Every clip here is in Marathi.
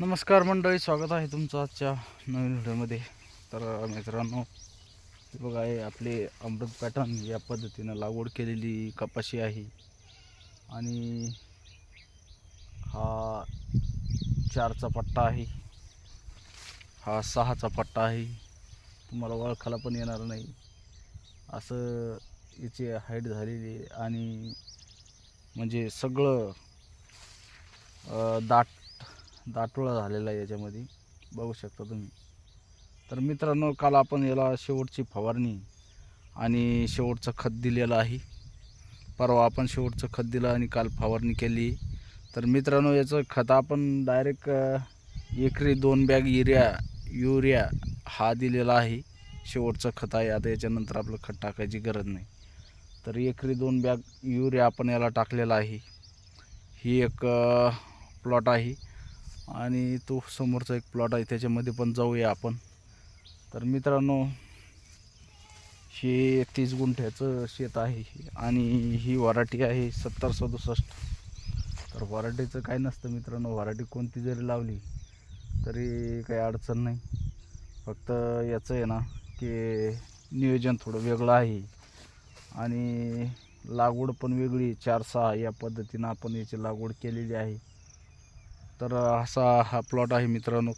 नमस्कार मंडळी स्वागत आहे तुमचं आजच्या नवीन व्हिडिओमध्ये. तर मित्रांनो हे बघा आहे आपले अमृत पॅटर्न या पद्धतीनं लागवड केलेली कपाशी आहे. आणि हा चारचा पट्टा आहे. हा सहाचा पट्टा आहे. तुम्हाला ओळखायला पण येणार नाही. असं याची हाईट झालेली आहे. आणि म्हणजे सगळं दाट दाटोळा झालेला आहे याच्यामध्ये. बघू शकता तुम्ही. तर मित्रांनो काल आपण याला शेवटची फवारणी आणि शेवटचं खत दिलेलं आहे. परवा आपण शेवटचं खत दिलं आणि काल फवारणी केली. तर मित्रांनो याचं खत आपण डायरेक्ट एकरी दोन बॅग युरिया युरिया हा दिलेला आहे. शेवटचं खत आहे. आता याच्यानंतर आपलं खत टाकायची गरज नाही. तर एकरी दोन बॅग युरिया आपण याला टाकलेला आहे. ही एक प्लॉट आहे. आणि तो समोरचा एक प्लॉट आहे त्याच्यामध्ये पण जाऊया आपण. तर मित्रांनो हे तीस गुंठ्याचं शेत आहे आणि ही वराठी आहे सत्तर सदुसष्ट तर वराठीचं काय नसतं मित्रांनो वराठी कोणती जरी लावली तरी काही अडचण नाही. फक्त याचं आहे ना की नियोजन थोडं वेगळं आहे. आणि लागवड पण वेगळी चार सहा या पद्धतीनं आपण याची लागवड केलेली आहे. तर असा हा प्लॉट आहे मित्रांनो.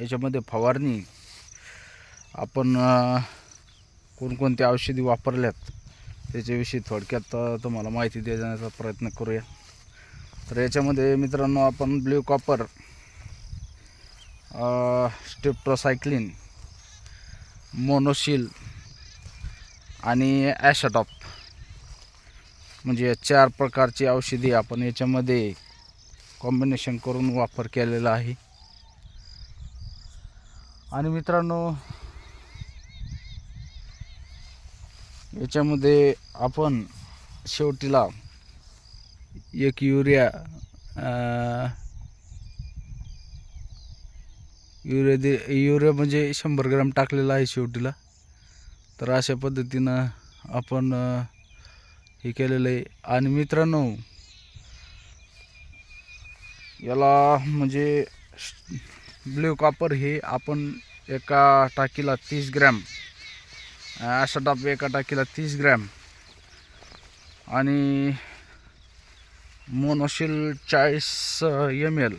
याच्यामध्ये फवारणी. आपण अ, कोणकोणत्या औषधी वापरल्यात त्याच्याविषयी थोडक्यात तुम्हाला माहिती देण्याचा प्रयत्न करूया. तर याच्यामध्ये मित्रांनो आपण ब्ल्यू कॉपर स्टेप्टोसायक्लिन मोनोशिल आणि ॲशटॉप म्हणजे चार प्रकारची औषधी आपण याच्यामध्ये कॉम्बिनेशन करून वापर केलेला आहे. आणि मित्रांनो याच्यामध्ये आपण शेवटीला एक युरिया युरिया दे युरिया म्हणजे शंभर ग्राम टाकलेला आहे शेवटीला. तर अशा पद्धतीनं आपण हे केलेलं आहे. आणि मित्रांनो याला म्हणजे ब्ल्यू कॉपर हे आपण एका टाकीला तीस ग्रॅम अशा डाप एका टाकीला तीस ग्रॅम. आणि मोनोशील चाळीस एम एल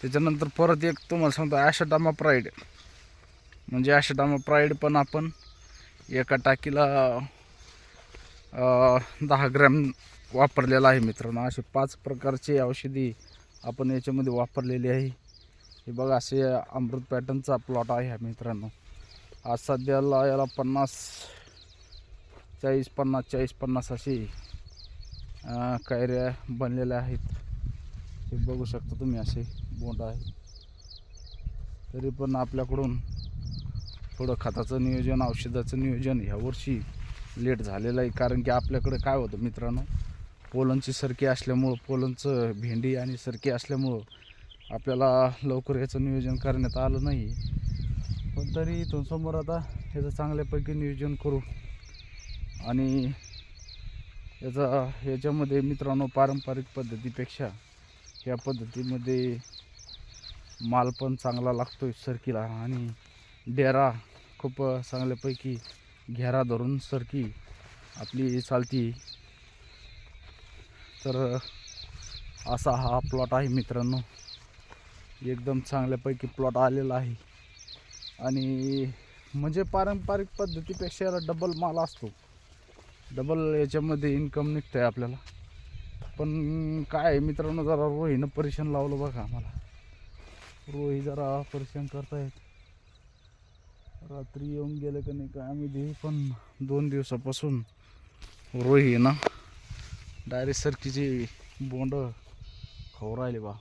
त्याच्यानंतर परत एक तुम्हाला सांगतो ॲशाटामा प्राईड म्हणजे ॲशाटामा प्राईड पण आपण एका टाकीला दहा ग्रॅम वापरलेला आहे मित्रांनो. असे पाच प्रकारचे औषधी आपण याच्यामध्ये वापरलेली आहे. हे बघा असे अमृत पॅटर्नचा प्लॉट आहे ह्या मित्रांनो. आज सध्याला याला पन्नास चाळीस पन्नास चाळीस पन्नास अशी अं, कैऱ्या बनलेल्या आहेत. हे बघू शकता तुम्ही असे बोंड आहे. तरी पण आपल्याकडून थोडं खताचं नियोजन औषधाचं नियोजन ह्या वर्षी लेट झालेलं आहे. कारण की आपल्याकडे काय होतं मित्रांनो? पोलनची सरकी असल्यामुळं पोलनचं भेंडी आणि सरकी असल्यामुळं आपल्याला लवकर याचं नियोजन करण्यात आलं नाही. पण तरी इथून समोर आता याचं चांगल्यापैकी नियोजन करू. आणि याचा याच्यामध्ये मित्रांनो पारंपरिक पद्धतीपेक्षा या पद्धतीमध्ये माल पण चांगला लागतोय सरकीला. आणि डेरा खूप चांगल्यापैकी घेरा धरून सरकी आपली चालती. तर असा हा प्लॉट आहे मित्रांनो. एकदम चांगल्यापैकी प्लॉट आलेला आहे. आणि म्हणजे पारंपरिक पद्धतीपेक्षा याला डबल माल असतो. डबल याच्यामध्ये इन्कम निघतं आहे आपल्याला. पण काय आहे मित्रांनो जरा रोहीनं परेशान लावलं बघा आम्हाला. रोही जरा परेशान करतायत. रात्री येऊन गेलं का नाही काय आम्ही देऊ पण दोन दिवसापासून रोही ना. डायरेक्ट सरकीची बोंड खाऊ राहिले बा.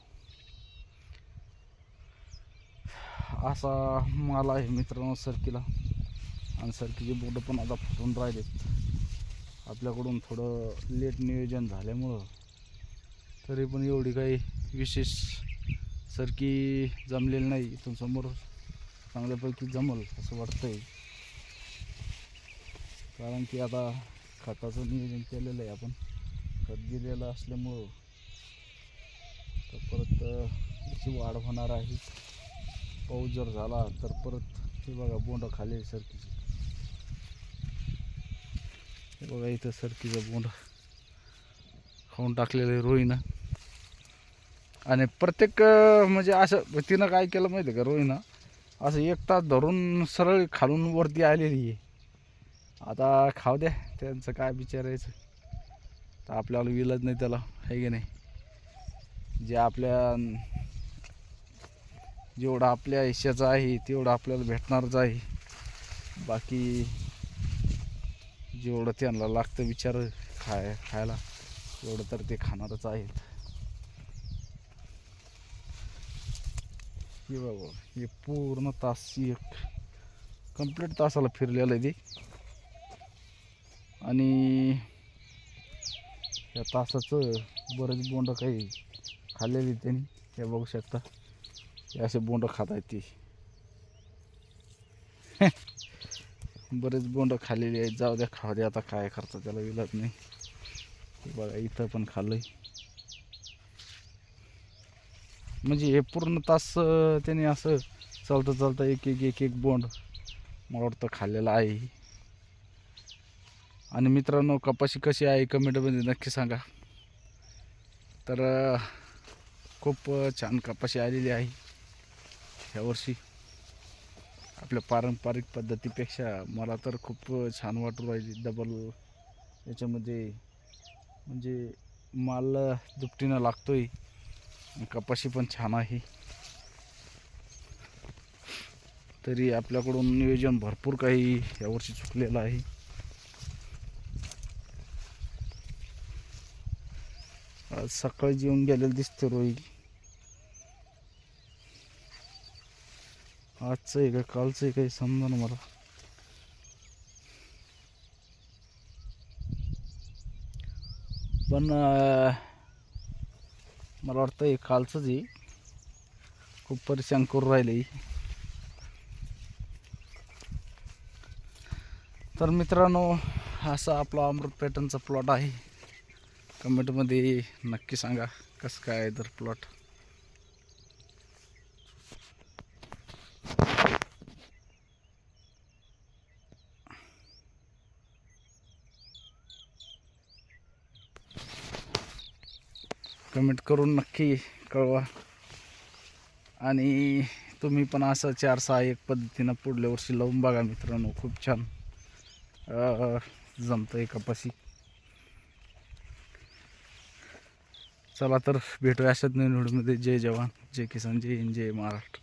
असा माल आहे मित्रांनो सरकीला. आणि सरकीचे बोट पण आता फुटून राहिलेत. आपल्याकडून थोडं लेट नियोजन झाल्यामुळं. तरी पण एवढी काही विशेष सरकी जमलेली नाही. इथून समोर चांगल्यापैकी जमल असं वाटतंय. कारण की आता खताचं नियोजन केलेलं आहे आपण. खत दिलेलं असल्यामुळं तर परत याची वाढ होणार आहे. पाऊस जर झाला तर परत हे बघा बोंड खाली सरकीची. हे बघा इथं सरकीचा बोंड खाऊन टाकलेलं आहे रोहीनं आणि प्रत्येक म्हणजे असं तिनं काय केलं माहिती आहे का रोहीनं असं एक तास धरून सरळ खालून वरती आलेली आहे. आता खाऊ द्या त्यांचं काय विचारायचं तर आपल्याला विलज नाही त्याला आहे की नाही? जे आपल्या जेवढं आपल्या आयुष्याचं आहे तेवढं आपल्याला भेटणारच आहे. बाकी जेवढं त्यांना लागतं विचार खाय खायला तेवढं तर ते खाणारच आहेत. हे बाबा हे पूर्ण तास एक कंप्लीट तासाला फिरलेलं आहे ते. आणि या तासाचं बरेच बोंड काही खाल्लेली त्यांनी. हे बघू शकता. हे असे बोंड खात आहेत ती. बरेच बोंड खाल्लेली आहेत. जाऊ द्या खाऊ द्या. आता काय करता त्याला विलत नाही. बघा इथं पण खाल्लंय. म्हणजे हे पूर्ण तास अं, त्याने असं चालतं चालतं एक एक एक एक बोंड मला वाटतं खाल्लेलं आहे. आणि मित्रांनो कपाशी कशी आहे कमेंटमध्ये नक्की सांगा. तर खूप छान कपाशी आलेली आहे. ह्यावर्षी आपल्या पारंपरिक पद्धतीपेक्षा मला तर खूप छान वाटू राहिली. डबल याच्यामध्ये म्हणजे माल दुपटीनं लागतो आहे कपाशी पण छान आहे. तरी आपल्याकडून नियोजन भरपूर काही यावर्षी चुकलेलं आहे. आज सकाळी जेवून गेलेलं दिसते रोई. आजचं आहे का कालचं आहे काही समजा ना मला. पण मला वाटतं हे कालचंच आहे. खूप परेशान करून राहिले तर मित्रांनो असा आपला अमृत पॅटर्नचा प्लॉट आहे. कमेंटमध्ये नक्की सांगा कसं काय दर तर प्लॉट कमेंट करून नक्की कळवा. आणि तुम्ही पण असं चार सहा एक पद्धतीनं पुढल्या वर्षी लावून बघा मित्रांनो खूप छान. जमतं आहे कपाशी चला तर भेटूया अशाच नवीन व्हिडिओमध्ये. जय जवान जय किसान जय हिंद जय महाराष्ट्र.